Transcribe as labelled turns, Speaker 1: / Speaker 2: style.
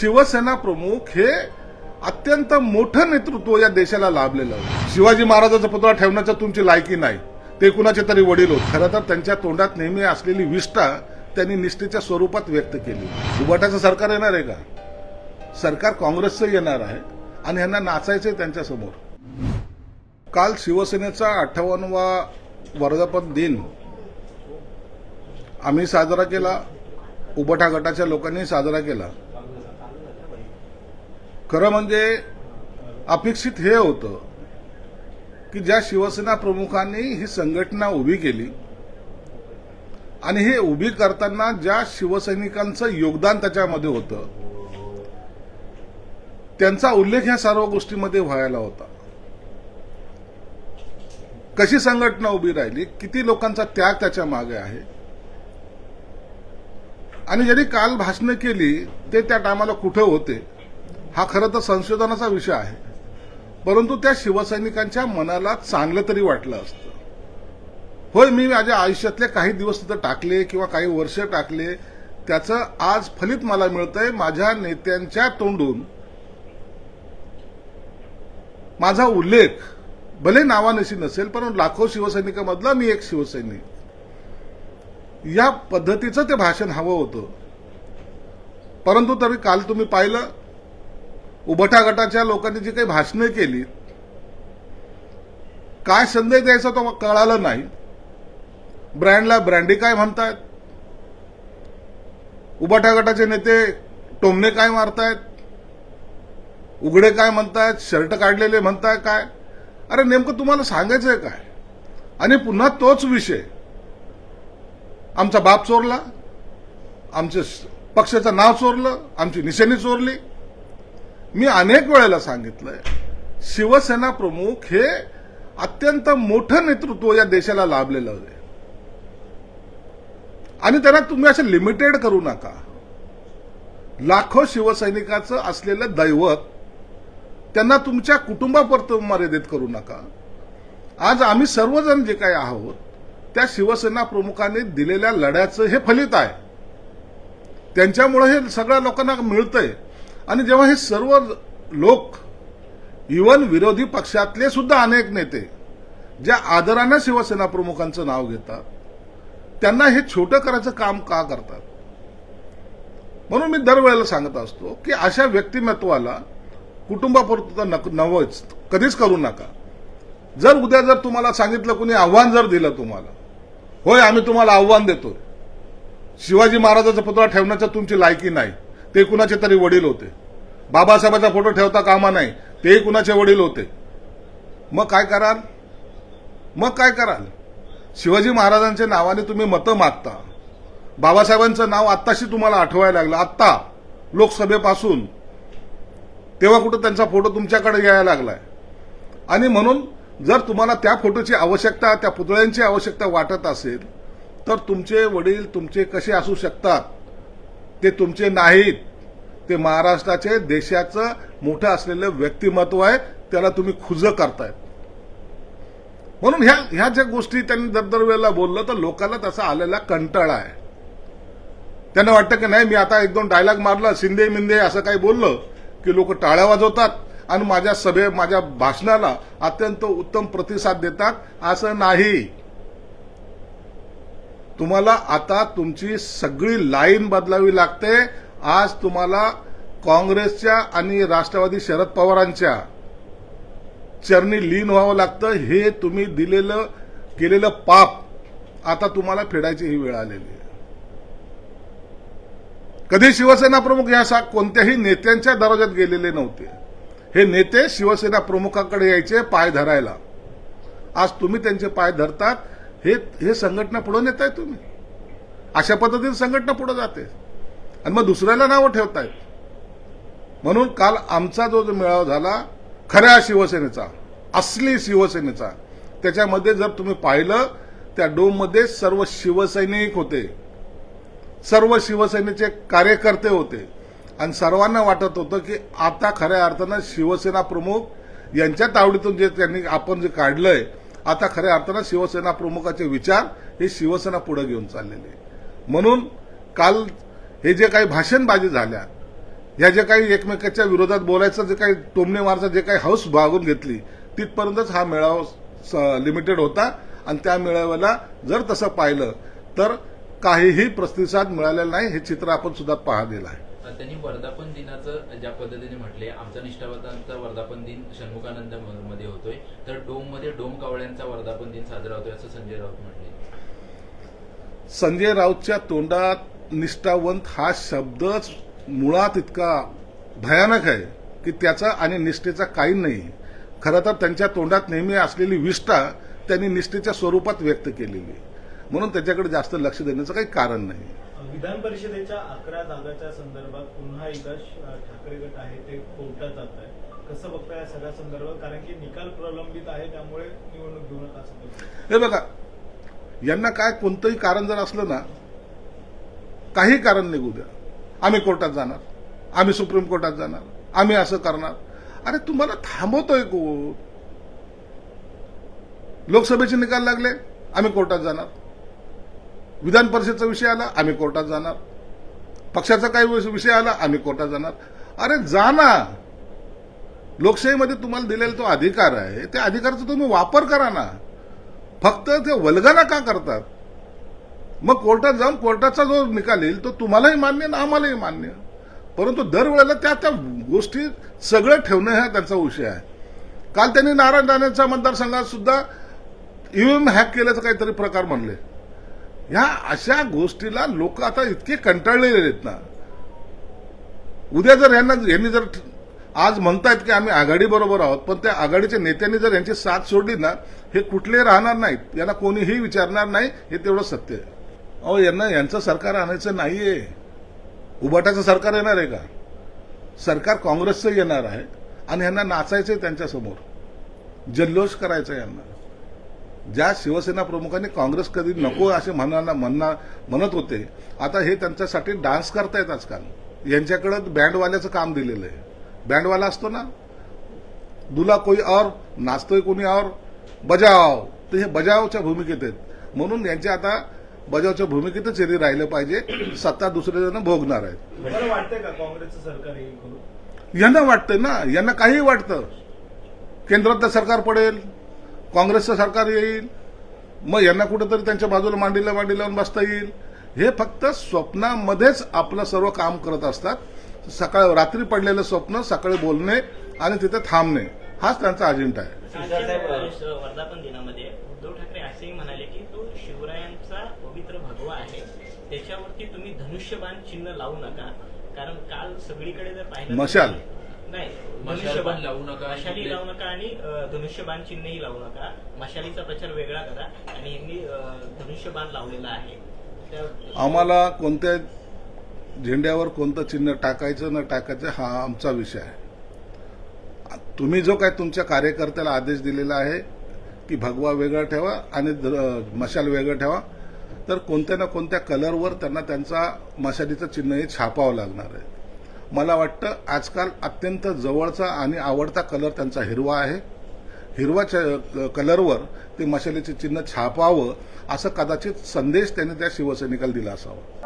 Speaker 1: शिवसेना प्रमुख हे अत्यंत मोठं नेतृत्व या देशाला लाभलेलं आहे. शिवाजी महाराजाचा पुतळा ठेवण्याचं तुमची लायकी नाही. ते कुणाचे तरी वडील होत. खरं तर त्यांच्या तोंडात नेहमी असलेली विष्ठा त्यांनी निष्ठेच्या स्वरूपात व्यक्त केली. उबाटाचं सरकार येणार आहे का? सरकार काँग्रेसचं येणार आहे आणि ह्यांना नाचायचंय त्यांच्यासमोर. काल शिवसेनेचा अठ्ठावन्नवा वर्धापन दिन आम्ही साजरा केला. उबटा गटाच्या लोकांनी साजरा केला. खरं म्हणजे अपेक्षित हे होतं की ज्या शिवसेना प्रमुखांनी ही संघटना उभी केली आणि हे उभी करताना ज्या शिवसैनिकांचं योगदान त्याच्यामध्ये होतं त्यांचा उल्लेख ह्या सर्व गोष्टीमध्ये व्हायला होता. कशी संघटना उभी राहिली किती लोकांचा त्याग त्याच्यामागे आहे आणि ज्यांनी काल भाषणं केली ते त्या टायमाला कुठे होते? हा खरं तर संशोधनाचा विषय आहे. परंतु त्या शिवसैनिकांच्या मनाला चांगलं तरी वाटलं असतं. होय मी माझ्या आयुष्यातले काही दिवस तिथं टाकले किंवा काही वर्ष टाकले त्याचं आज फलित मला मिळतंय माझ्या नेत्यांच्या तोंडून. माझा उल्लेख भले नावानिशी नसेल पण लाखो शिवसैनिकामधला मी एक शिवसैनिक. या पद्धतीचं ते भाषण हवं होतं. परंतु तरी काल तुम्ही पाहिलं उभटा गटाच्या लोकांनी जी काही भाषणं केली काय संदेश द्यायचा तो कळालं नाही. ब्रँडला ब्रँडी काय म्हणतायत? उबाटा गटाचे नेते टोमणे काय मारतायत? उघडे काय म्हणतायत? शर्ट काढलेले म्हणताय काय? अरे नेमकं तुम्हाला सांगायचंय काय? आणि पुन्हा तोच विषय. आमचा बाप चोरला आमच्या पक्षाचं नाव चोरलं आमची निशाणी चोरली. मी अनेक वेळेला सांगितलंय. शिवसेना प्रमुख हे अत्यंत मोठं नेतृत्व या देशाला लाभलेलं आहे. आणि त्यांना तुम्ही असं लिमिटेड करू नका. लाखो शिवसैनिकाचं असलेलं दैवत त्यांना तुमच्या कुटुंबापर्यंत मर्यादित करू नका. आज आम्ही सर्वजण जे काही आहोत त्या शिवसेना प्रमुखांनी दिलेल्या लढ्याचं हे फलित आहे. त्यांच्यामुळे हे सगळ्या लोकांना मिळतंय. आणि जेव्हा हे सर्व लोक इवन विरोधी पक्षातले सुद्धा अनेक नेते ज्या आदरानं शिवसेना प्रमुखांचं नाव घेतात त्यांना हे छोटं करायचं काम का करतात? म्हणून मी दरवेळेला सांगत असतो की अशा व्यक्तिमत्वाला कुटुंबापुरतं नक नवच कधीच करू नका. जर उद्या जर तुम्हाला सांगितलं कुणी आव्हान जर दिलं तुम्हाला होय आम्ही तुम्हाला आव्हान देतो शिवाजी महाराजाचा पुतळा ठेवण्याचं तुमची लायकी नाही. ते कुणाचे तरी वडील होते. बाबासाहेबांचा फोटो ठेवता कामा नाही तेही कुणाचे वडील होते. मग काय कराल? मग काय कराल? शिवाजी महाराजांच्या नावाने तुम्ही मतं मागता. बाबासाहेबांचं नाव आत्ताशी तुम्हाला आठवायला लागलं. आत्ता लोकसभेपासून. तेव्हा कुठं त्यांचा फोटो तुमच्याकडे यायला लागलाय. आणि म्हणून जर तुम्हाला त्या फोटोची आवश्यकता त्या पुतळ्यांची आवश्यकता वाटत असेल तर तुमचे वडील तुमचे कसे असू शकतात? ते तुमचे नाहीत. ते महाराष्ट्राचे देशाचं मोठं असलेलं व्यक्तिमत्व आहे त्याला तुम्ही खुजं करतायत. म्हणून ह्या ह्या ज्या गोष्टी त्यांनी दर दर वेळेला बोललं तर लोकांना तसा आलेला कंटाळा आहे. त्यांना वाटतं की नाही मी आता एक दोन डायलॉग मारला शिंदे मिंदे असं काही बोललं की लोक टाळ्या वाजवतात आणि माझ्या सभे माझ्या भाषणाला अत्यंत उत्तम प्रतिसाद देतात असं नाही. तुम्हाला आता तुमची सगळी लाईन बदलावी लागते. आज तुम्हाला काँग्रेसच्या आणि राष्ट्रवादी शरद पवारांच्या चरणी लीन व्हावं लागतं. हे तुम्ही दिलेलं केलेलं पाप आता तुम्हाला फेडायची ही वेळ आलेली आहे. कधी शिवसेना प्रमुख या सा कोणत्याही नेत्यांच्या दरवाजात गेलेले नव्हते. हे नेते शिवसेना प्रमुखाकडे यायचे पाय धरायला. आज तुम्ही त्यांचे पाय धरतात. हे हे संघटना पुढे नेताय तुम्ही. अशा पद्धतीने संघटना पुढे जाते. आणि मग दुसऱ्याला नावं ठेवतायत. म्हणून काल आमचा जो जो मेळावा झाला खऱ्या शिवसेनेचा असली शिवसेनेचा त्याच्यामध्ये जर तुम्ही पाहिलं त्या डोममध्ये सर्व शिवसैनिक होते. सर्व शिवसेनेचे कार्यकर्ते होते. आणि सर्वांना वाटत होतं की आता खऱ्या अर्थानं शिवसेना प्रमुख यांच्या तावडीतून जे त्यांनी आपण जे काढलंय आता खऱ्या अर्थानं शिवसेना प्रमुखाचे विचार हे शिवसेना पुढे घेऊन चाललेले म्हणून काल हे जे काही भाषणबाजी झाल्या ह्या जे काही एकमेकाच्या विरोधात बोलायचं जे काही टोमणे मारचं जे काही हौस भागून घेतली तिथपर्यंतच हा मेळावा लिमिटेड होता. आणि त्या मेळाव्याला जर तसं पाहिलं तर काहीही प्रतिसाद मिळालेला नाही हे चित्र आपण सुद्धा पाहिलेलं आहे.
Speaker 2: त्यांनी वर्धापन दिनाचं ज्या पद्धतीने म्हटले आमचा निष्ठावतांचा वर्धापन दिन षण्मुखानंदमध्ये होतोय. तर डोममध्ये डोम कावळ्यांचा वर्धापन दिन साजरा होतोय असं संजय राऊत म्हटले.
Speaker 1: संजय राऊतच्या तोंडात निष्ठावंत हा शब्दच मुळात इतका भयानक आहे की त्याचा आणि निष्ठेचा काही नाही. खरं तर त्यांच्या तोंडात नेहमी असलेली विष्ठा त्यांनी निष्ठेच्या स्वरूपात व्यक्त केलेली म्हणून त्याच्याकडे जास्त लक्ष देण्याचं काही कारण नाही.
Speaker 3: विधान परिषदेच्या अकरा जागाच्या संदर्भात पुन्हा एकदा श- ठाकरे गट आहे ते कोर्टात जात आहे. कसं बघताय या सगळ्या संदर्भात? कारण की निकाल प्रलंबित आहे त्यामुळे निवडणूक घेऊ नका असं
Speaker 1: हे बघा यांना काय कोणतंही कारण जर असलं ना काही कारण निघू द्या. आम्ही कोर्टात जाणार आम्ही सुप्रीम कोर्टात जाणार आम्ही असं करणार. अरे तुम्हाला थांबवतोय कोण? लोकसभेचे निकाल लागले आम्ही कोर्टात जाणार. विधान परिषदचा विषय आला आम्ही कोर्टात जाणार. पक्षाचा काही विषय आला आम्ही कोर्टात जाणार. अरे जा ना लोकशाहीमध्ये तुम्हाला दिलेला तो अधिकार आहे त्या अधिकाराचा तुम्ही वापर करा ना. फक्त ते वल्गना का करतात? मग कोर्टात जाऊन कोर्टाचा जो निकाल येईल तो तुम्हालाही मान्य ना आम्हालाही मान्य? परंतु दरवेळेला त्या त्या गोष्टी सगळं ठेवणं हा त्यांचा विषय आहे. काल त्यांनी नारायण राणेच्या मतदारसंघात सुद्धा ईव्हीएम हॅक केल्याचं काहीतरी प्रकार म्हणले. ह्या अशा गोष्टीला लोक आता इतके कंटाळलेले आहेत ना. उद्या जर यांना यांनी जर आज म्हणतायत की आम्ही आघाडी बरोबर आहोत पण त्या आघाडीच्या नेत्यांनी जर यांची साथ सोडली ना हे कुठले राहणार नाहीत. यांना कोणीही विचारणार नाही हे तेवढं सत्य आहे. अहो यांना यांचं सरकार आणायचं नाहीये. उबाटाचं सरकार येणार आहे का? सरकार काँग्रेसचं येणार आहे आणि यांना नाचायचंय त्यांच्यासमोर. जल्लोष करायचा यांना. ज्या शिवसेना प्रमुखांनी काँग्रेस कधी नको असे म्हणा म्हणा म्हणत होते आता हे त्यांच्यासाठी डान्स करतायत आजकाल. यांच्याकडे बँडवाल्याचं काम दिलेलं आहे. बँडवाला असतो ना? दुला कोई और नाचतोय कोणी और बजाव तर हे बजावच्या भूमिकेत आहेत. म्हणून यांच्या आता बजावच्या भूमिकेतच यांनी राहिलं पाहिजे. सत्ता दुसरे जण भोगणार आहेत. यांना वाटतंय ना? यांना काही वाटतं. केंद्रातलं सरकार पडेल. काँग्रेसचं सरकार येईल मग यांना कुठेतरी त्यांच्या बाजूला मांडीला मांडी लावून बसता येईल. हे फक्त स्वप्नामध्येच आपलं सर्व काम करत असतात. सकाळ रात्री पडलेलं स्वप्न सकाळी बोलणे आणि तिथे थांबणे हाच त्यांचा अजेंडा आहे.
Speaker 4: वर्धापन दिनामध्ये उद्धव ठाकरे असेही म्हणाले की तो शिवरायांचा पवित्र भगवा आहे. त्याच्यावरती तुम्ही धनुष्यबाण चिन्ह लावू नका. कारण काल सगळीकडे जर पाहिलं
Speaker 1: मशाल.
Speaker 4: नाही.
Speaker 2: लावू नका.
Speaker 4: मशाली लावू नका आणि धनुष्यबाण चिन्हही लावू नका. मशालीचा प्रचार वेगळा करा आणि यांनी धनुष्यबाण लावलेला आहे.
Speaker 1: आम्हाला कोणत्या झेंड्यावर कोणतं चिन्ह टाकायचं न टाकायचं हा आमचा विषय आहे. तुम्ही जो काय तुमच्या कार्यकर्त्याला आदेश दिलेला आहे की भगवा वेगळा ठेवा आणि मशाल वेगळं ठेवा तर कोणत्या ना कोणत्या कलरवर त्यांना त्यांचा मशालीचं चिन्हही छापावं लागणार आहे. मला वाटतं आजकाल अत्यंत जवळचा आणि आवडता कलर त्यांचा हिरवा आहे. हिरवा च- कलरवर ते मशालीचे चिन्ह छापावं असं कदाचित संदेश त्यांनी त्या शिवसैनिकाला दिला असावा.